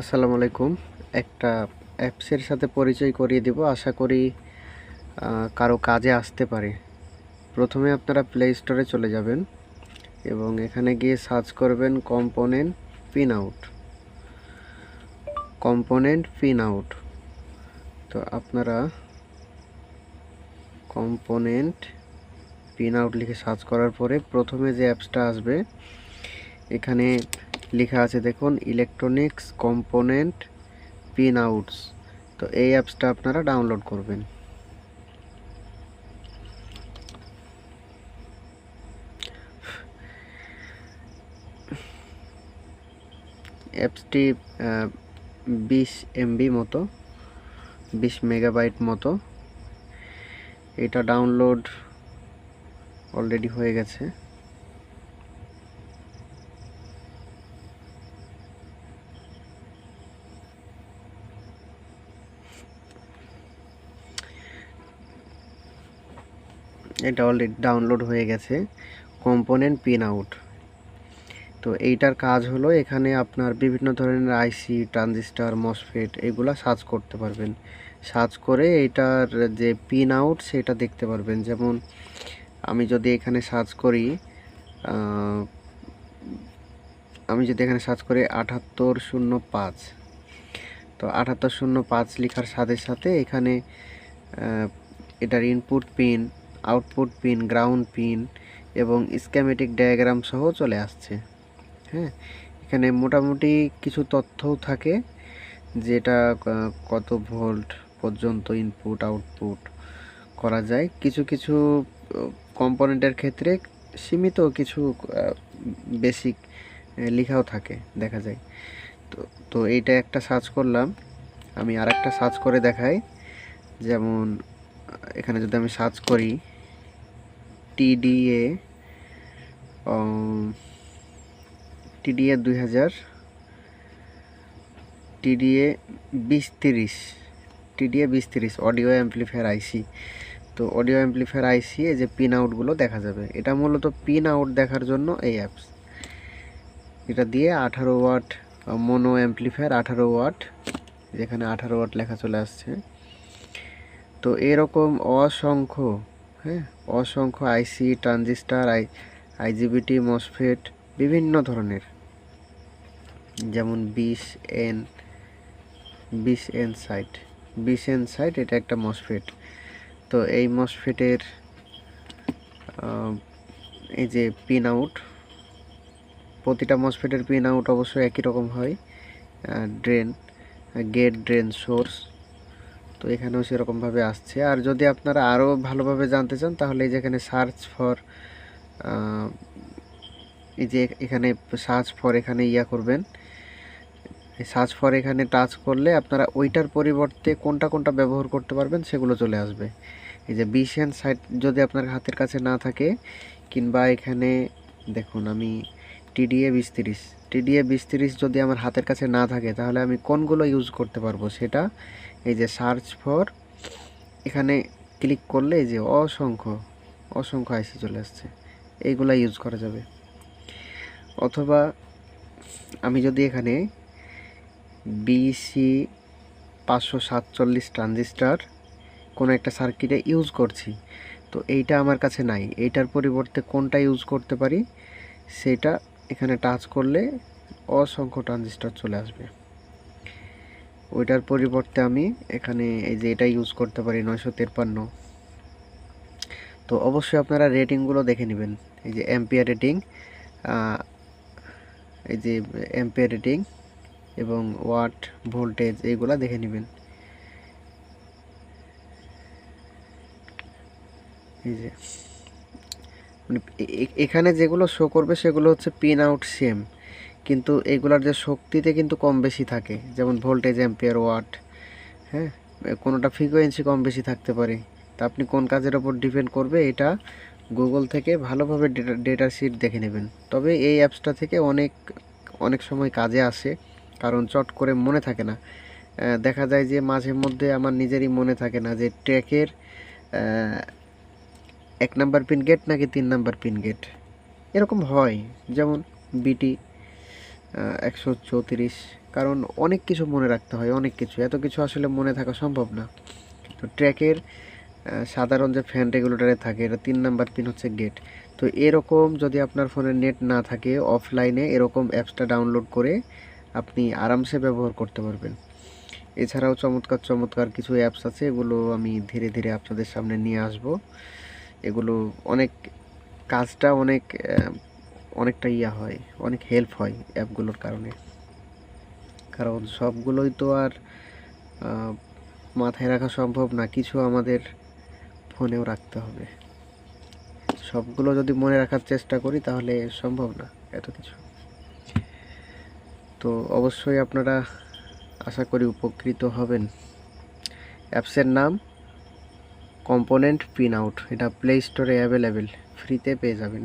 আসসালামু আলাইকুম। একটা অ্যাপসের সাথে পরিচয় করিয়ে দেব। আশা করি কারও কাজে আসতে পারে। প্রথমে আপনারা প্লে স্টোরে চলে যাবেন এবং এখানে গিয়ে সার্চ করবেন component pin out component pin out তো আপনারা কম্পোনেন্ট পিন আউট লিখে সার্চ করার পরে প্রথমে যে অ্যাপসটা আসবে, এখানে লেখা আছে, দেখুন ইলেকট্রনিক্স কম্পোনেন্ট পিন আউটস তো এই অ্যাপসটা আপনারা ডাউনলোড করবেন। অ্যাপসটি বিশ এমবি মতো, বিশ মেগাবাইট মতো। এটা ডাউনলোড অলরেডি হয়ে গেছে। এটা অলরেডি ডাউনলোড হয়ে গেছে কম্পোনেন্ট পিন আউট তো এইটার কাজ হলো এখানে আপনার বিভিন্ন ধরনের আইসি ট্রানজিস্টার মসফেট এগুলা সার্চ করতে পারবেন। সার্চ করে এইটার যে পিন আউট সেটা দেখতে পারবেন। যেমন আমি যদি এখানে সার্চ করি আমি যদি এখানে সার্চ করি আটাত্তর শূন্য পাঁচ, তো আটাত্তর শূন্য পাঁচ লেখার সাথে সাথে এখানে এটার input pin output pin ground pin এবং স্ক্যামেটিক ডায়াগ্রাম সহ চলে আসছে। হ্যাঁ এখানে মোটামুটি কিছু তথ্যও থাকে যেটা কত ভোল্ট পর্যন্ত ইনপুট আউটপুট করা যায়। কিছু কিছু কম্পোনেন্টের ক্ষেত্রে সীমিত কিছু বেসিক লেখাও থাকে, দেখা যায়। তো তো এইটা একটা সার্চ করলাম। আমি আর একটা সার্চ করে দেখাই। যেমন এখানে যদি আমি সার্চ করি টিডিএ টিডিএ দুই হাজার টিডিএ বিশ তিরিশ, টিডিএ বিশ তিরিশ, অডিও অ্যাম্পলিফায়ার আইসি। তো অডিও অ্যাম্পলিফায়ার আইসি এই যে পিন আউটগুলো দেখা যাবে, এটা মূলত পিন আউট দেখার জন্য এই অ্যাপস। এটা দিয়ে আঠারো ওয়াট মোনো অ্যাম্পলিফায়ার আঠারো ওয়াট, যেখানে আঠারো ওয়াট লেখা চলে আসছে। তো এরকম অসংখ্য হ্যাঁ অসংখ্য IC, transistor, I, IGBT, MOSFET, বিভিন্ন ধরনের। যেমন বিশ এন বিশ এন সাইট। বিশ এন সাইট, এটা একটা মসফেট। তো এই মসফেটের এই যে পিন আউট, প্রতিটা মসফেটের পিন আউট অবশ্যই একই রকম হয়। ড্রেন, গেট ড্রেন সোর্স তো এখানেও সেরকমভাবে আসছে। আর যদি আপনারা আরও ভালোভাবে জানতে চান, তাহলে এই যেখানে সার্চ ফর এই যে এখানে সার্চ ফর এখানে ইয়া করবেন। সার্চ ফর এখানে টাচ করলে আপনারা ওইটার পরিবর্তে কোনটা কোনটা ব্যবহার করতে পারবেন সেগুলো চলে আসবে। এই যে বিশিয়ান সাইট যদি আপনার হাতের কাছে না থাকে, কিংবা এখানে দেখুন আমি টিডিএ বিশ তিরিশ। টিডিএ বিশ তিরিশ যদি আমার হাতের কাছে না থাকে, তাহলে আমি কোনগুলো ইউজ করতে পারব সেটা? এই যে সার্চ ফর এখানে ক্লিক করলে এই যে অসংখ্য অসংখ্য আইসি চলে আসছে। এইগুলা ইউজ করা যাবে। অথবা আমি যদি এখানে বিসি পাঁচশো সাতচল্লিশ ট্রানজিস্টার কোনো একটা সার্কিটে ইউজ করছি, তো এইটা আমার কাছে নাই। এইটার পরিবর্তে কোনটা ইউজ করতে পারি? সেটা এখানে টাচ করলে অসংখ্য ট্রানজিস্টার চলে আসবে। ওইটার পরিবর্তে আমি এখানে এই যে এটা ইউজ করতে পারি নয়শো তেপ্পান্ন। তো অবশ্যই আপনারা রেটিংগুলো দেখে নেবেন। এই যে এম্পিয়ার রেটিং এই যে এম্পিয়ার রেটিং এবং ওয়াট ভোল্টেজ এইগুলা দেখে নেবেন। এই যে মানে এখানে যেগুলো শো করবে সেগুলো হচ্ছে পিন আউট সেম কিন্তু এগুলার যে শক্তিতে কিন্তু কম বেশি থাকে, যেমন ভোল্টেজ অ্যাম্পিয়ার ওয়াট হ্যাঁ? কোনোটা ফ্রিকোয়েন্সি কম বেশি থাকতে পারে। তা আপনি কোন কাজের ওপর ডিপেন্ড করবে এটা গুগল থেকে ভালোভাবে ডেটা ডেটা শিট দেখে নেবেন। তবে এই অ্যাপসটা থেকে অনেক অনেক সময় কাজে আসে, কারণ চট করে মনে থাকে না। দেখা যায় যে মাঝে মধ্যে আমার নিজেরই মনে থাকে না যে ট্র্যাকের এক নাম্বার পিন গেট নাকি তিন নাম্বার পিন গেট এরকম হয়। যেমন বিটি একশো চৌত্রিশ। কারণ অনেক কিছু মনে রাখতে হয়, অনেক কিছু। এত কিছু আসলে মনে থাকা সম্ভব না। তো ট্র্যাকের সাধারণ যে ফ্যান রেগুলেটরে থাকে, এটা তিন নাম্বার পিন হচ্ছে গেট তো এরকম যদি আপনার ফোনে নেট না থাকে অফলাইনে এরকম অ্যাপসটা ডাউনলোড করে আপনি আরামসে ব্যবহার করতে পারবেন। এছাড়াও চমৎকার চমৎকার কিছু অ্যাপস আছে, এগুলো আমি ধীরে ধীরে আপনাদের সামনে নিয়ে আসব। এগুলো অনেক কাজটা অনেক অনেকটা ইয়া হয়, অনেক হেল্প হয় অ্যাপগুলোর কারণে। কারণ সবগুলোই তো আর মাথায় রাখা সম্ভব না, কিছু আমাদের ফোনেও রাখতে হবে। সবগুলো যদি মনে রাখার চেষ্টা করি তাহলে সম্ভব না এত কিছু। তো অবশ্যই আপনারা আশা করি উপকৃত হবেন। অ্যাপসের নাম কম্পোনেন্ট পিন আউট এটা প্লে স্টোরে অ্যাভেলেবেল ফ্রিতে পেয়ে যাবেন।